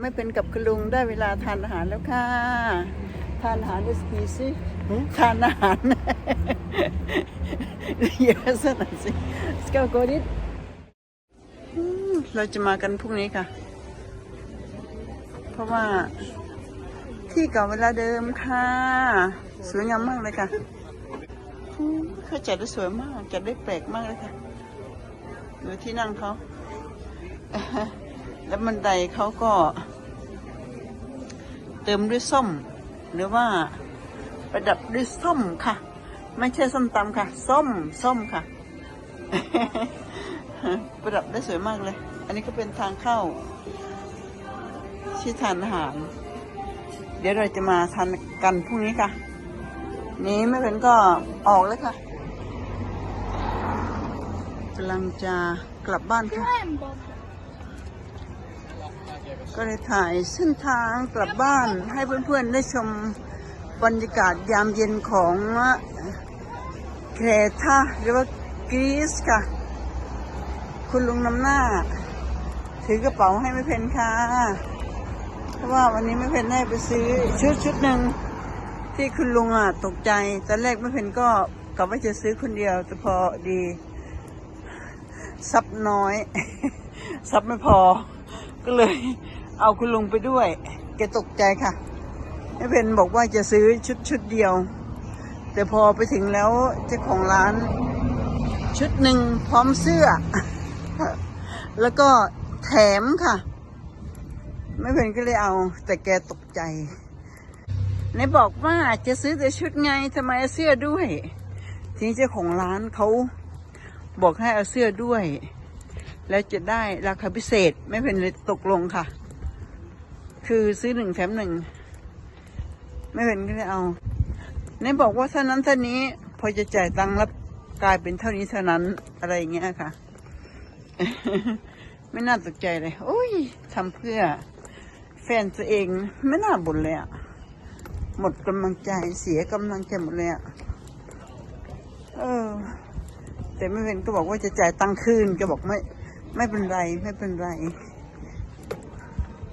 ไม่เป็นกับคุณลุงได้เวลาทานอาหารแล้วค่ะ ทานอาหารด้วยสกีสิทานอาหารเยอะสักหน่อยสิสกาโกดิเราจะมากันพรุ่งนี้ค่ะ เพราะว่าที่เก่าเวลาเดิมค่ะ สวยงามมากเลยค่ะอืมเขาจัดได้สวยมาก จัดได้แปลกมากเลยค่ะดูที่นั่งเขาแล้วบันไดเขาก็ เติมด้วยส้ม หรือว่าประดับด้วยส้มค่ะ ไม่ใช่ส้มตำค่ะ ส้มส้มค่ะ ประดับได้สวยมากเลย อันนี้ก็เป็นทางเข้าที่ทานอาหาร เดี๋ยวเราจะมาทานกันพรุ่งนี้ค่ะ นี้ไม่เป็นก็ออกเลยค่ะกำลังจะกลับบ้านค่ะ ก็เลยถ่ายเส้นทางกลับบ้านให้เพื่อนๆได้ชมบรรยากาศยามเย็นของเครตาหรือว่ากรีซค่ะ คุณลุงนำหน้า ถือกระเป๋าให้ไม่เพนค่ะ เพราะว่าวันนี้ไม่เพนได้ไปซื้อชุดชุดหนึ่งที่คุณลุงอะตกใจตอนแรกไม่เพนก็กะว่าจะซื้อคนเดียว แต่พอดีซับน้อยซับไม่พอก็เลย เอาคุณลุงไปด้วย แกตกใจค่ะแม่เพนบอกว่าจะซื้อชุดชุดเดียว แต่พอไปถึงแล้วเจ้าของร้าน ชุดหนึ่งพร้อมเสื้อ แล้วก็แถมค่ะไม่เพนก็เลยเอาแต่แกตกใจไหนบอกว่าจะซื้อแต่ชุดไงทำไมเอาเสื้อด้วย ทีนี้เจ้าของร้านเขาบอกให้เอาเสื้อด้วย แล้วจะได้ราคาพิเศษไม่เป็นเลยตกลงค่ะ คือซื้อหนึ่งแถมหนึ่ง ไม่เป็นก็เลยเอาในบอกว่าเท่านั้นเท่านี้พอจะจ่ายตังค์แล้วกลายเป็นเท่านี้เท่านั้นอะไรอย่างเงี้ยค่ะ ไม่น่าตกใจเลยโอ้ยทำเพื่อ แฟนตัวเองไม่น่าบ่นเลยอะหมดกำลังใจเสียกำลังใจหมดเลยอะเออ แต่ไม่เป็นก็บอกว่าจะจ่ายตังค์คืนก็บอกไม่ ไม่เป็นไรไม่เป็นไร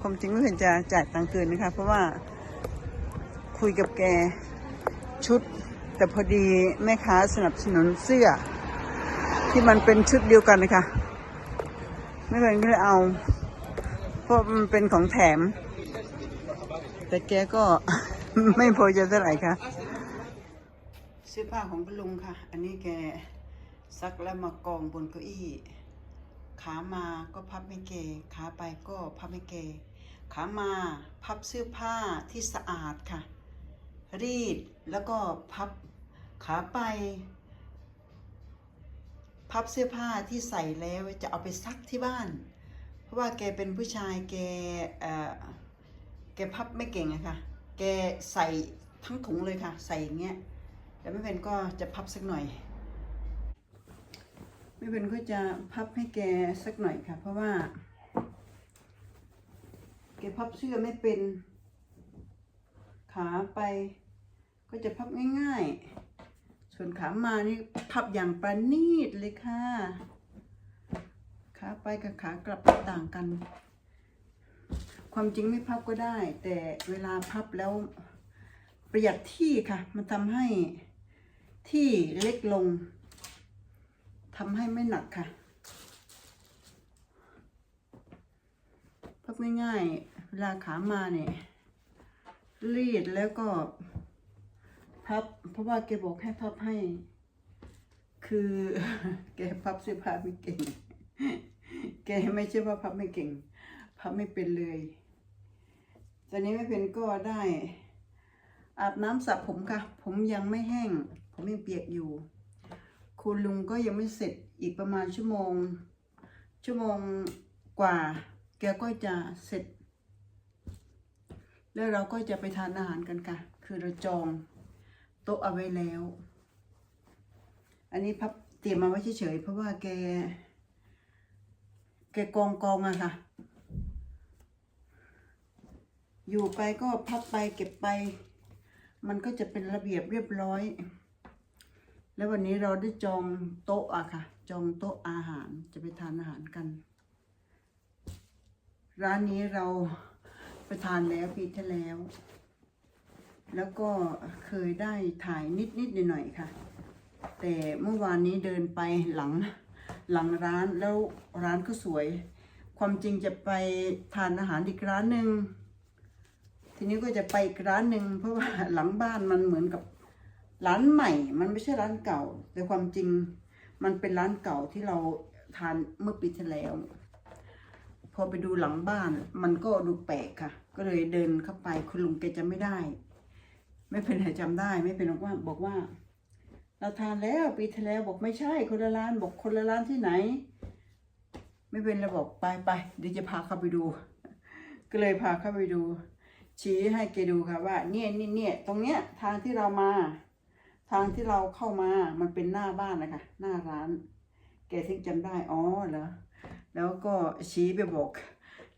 ความจริงไม่เป็นจะจ่ายตังค์คืนนะคะ เพราะว่าคุยกับแกชุด แต่พอดีแม่ค้าสนับสนุนเสื้อ ที่มันเป็นชุดเดียวกันนะคะไม่เป็นก็เลยเอา เพราะมันเป็นของแถม แต่แกก็ไม่พอใจเท่าไหร่ค่ะเสื้อผ้าของคุณลุงค่ะ อันนี้แกซักแล้วมากองบนเก้าอี้ ขามาก็พับไม่เกขาไปก็พับไม่เก ขามาพับเสื้อผ้าที่สะอาดค่ะ รีดแล้วก็พับขาไป พับเสื้อผ้าที่ใส่แล้วจะเอาไปซักที่บ้าน เพราะว่าแกเป็นผู้ชายแกเอ่อแกพับไม่เก่งอะค่ะ แกใส่ทั้งถุงเลยค่ะ ใส่อย่างเงี้ยแต่ไม่เป็นก็จะพับสักหน่อย ไม่เป็นก็จะพับให้แกสักหน่อยค่ะ เพราะว่า แกพับเสื้อไม่เป็น ขาไป ก็จะพับง่าย ๆ ส่วนขามานี่พับอย่างประณีตเลยค่ะ ขาไปกับขากลับต่างกัน ความจริงไม่พับก็ได้ แต่เวลาพับแล้วประหยัดที่ค่ะ มันทำให้ที่เล็กลงทำให้ไม่หนักค่ะพับง่ายๆ วลาขามาเนี่ยรีดแล้วก็พับ เพราะว่าแกบอกให้พับให้ คือ แกพับเสื้อผ้าไม่เก่ง แกไม่ใช่ว่าพับไม่เก่ง พับไม่เป็นเลยตอนนี้ไม่เป็นก็ได้ อาบน้ำสระผมค่ะ ผมยังไม่แห้ง ผมยังเปียกอยู่ คุณลุงก็ยังไม่เสร็จอีกประมาณชั่วโมง ชั่วโมงกว่า แกก็จะเสร็จ แล้วเราก็จะไปทานอาหารกันค่ะ คือเราจองโต๊ะเอาไว้แล้ว อันนี้พับเตรียมมาไว้เฉยๆเพราะว่าแก แกกองกองอะค่ะ อยู่ไปก็พับไปเก็บไป มันก็จะเป็นระเบียบเรียบร้อย แล้ววันนี้เราได้จองโต๊ะอะค่ะ จองโต๊ะอาหารจะไปทานอาหารกัน ร้านนี้เรา ไปทานแล้วปีที่แล้ว แล้วก็เคยได้ถ่ายนิดนิดๆหน่อยๆค่ะ แต่เมื่อวานนี้เดินไปหลังหลังร้านแล้วร้านก็สวย ความจริงจะไปทานอาหารอีกร้านหนึ่งทีนี้ก็จะไปอีกร้านหนึ่งเพราะว่าหลังบ้านมันเหมือนกับร้านใหม่ มันไม่ใช่ร้านเก่า แต่ความจริงมันเป็นร้านเก่าที่เราทานเมื่อปีที่แล้ว พอไปดูหลังบ้านมันก็ดูแปลกค่ะ ก็เลยเดินเข้าไปคุณลุงแกจะไม่ได้ ไม่เป็นไรจำได้ ไม่เป็นบอกว่าบอกว่า เราทานแล้วปีที่แล้วบอกไม่ใช่คนละร้านบอกคนละร้านที่ไหน ไม่เป็นระบอกไปไปเดี๋ยวจะพาเข้าไปดู ก็เลยพาเข้าไปดู ชี้ให้แกดูค่ะว่า เนี่ยนี่เนี่ยตรงเนี้ยทางที่เรามา ทางที่เราเข้ามามันเป็นหน้าบ้านนะคะหน้าร้าน แกถึงจำได้อ๋อเหรอ แล้วก็ชี้ไปบอก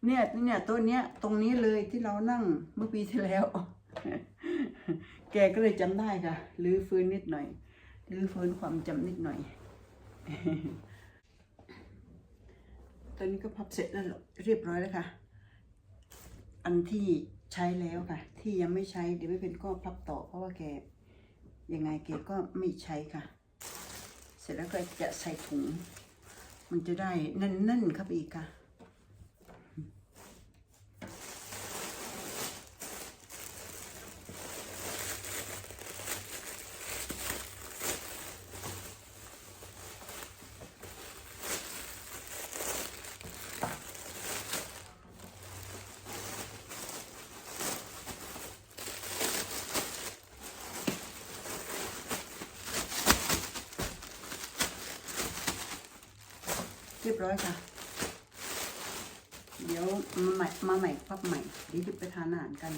เนี่ยเนี่ยตัวเนี้ยตรงนี้เลยที่เรานั่งเมื่อปีที่แล้ว แกก็เลยจำได้ค่ะรื้อฟื้นนิดหน่อยรื้อฟื้นความจำนิดหน่อยตอนนี้ก็พับเสร็จแล้วเรียบร้อยแล้วค่ะ อันที่ใช้แล้วค่ะ ที่ยังไม่ใช้เดี๋ยวไม่เป็นก็พับต่อเพราะว่าแกยังไงแกก็ไม่ใช้ค่ะ เสร็จแล้วก็จะใส่ถุง มันจะได้นั่นๆครับอีกค่ะ เรียบร้อยค่ะ เดี๋ยวมาใหม่มาใหม่พับใหม่เดี๋ยวจะไปทานอาหารกัน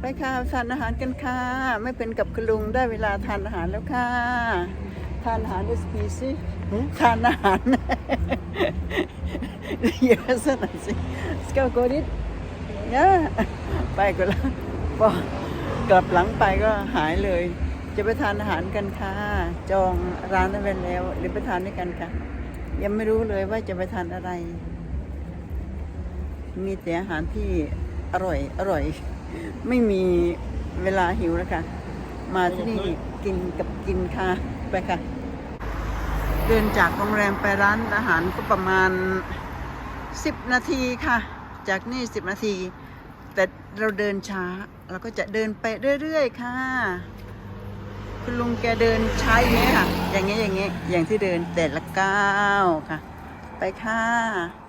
ไปค่ะทานอาหารกันค่ะ ไม่เป็นกับคุณลุงได้เวลาทานอาหารแล้วค่ะ ทานอาหารดูสปีสิทานอาหารเยอะสักหน่อยสิสกาวโกดิสเนี่ยไปก็แล้วพอกลับหลังไปก็หายเลย จะไปทานอาหารกันค่ะ จองร้านนั้นไว้แล้วเดี๋ยวไปทานด้วยกันค่ะ ยังไม่รู้เลยว่าจะไปทานอะไร มีแต่อาหารที่อร่อย อร่อย ไม่มีเวลาหิวแล้วค่ะ มาที่นี่กินกับกินค่ะ ไปค่ะ เดินจากโรงแรมไปร้านอาหารก็ประมาณ10นาทีค่ะ จากนี่10นาที แต่เราเดินช้า เราก็จะเดินไปเรื่อย ๆ ค่ะ คุณลุงแกเดินใช้อย่างนี้ค่ะ อย่างเงี้ยอย่างเงี้ยอย่างที่เดินแต่ละก้าวค่ะ ไปค่ะ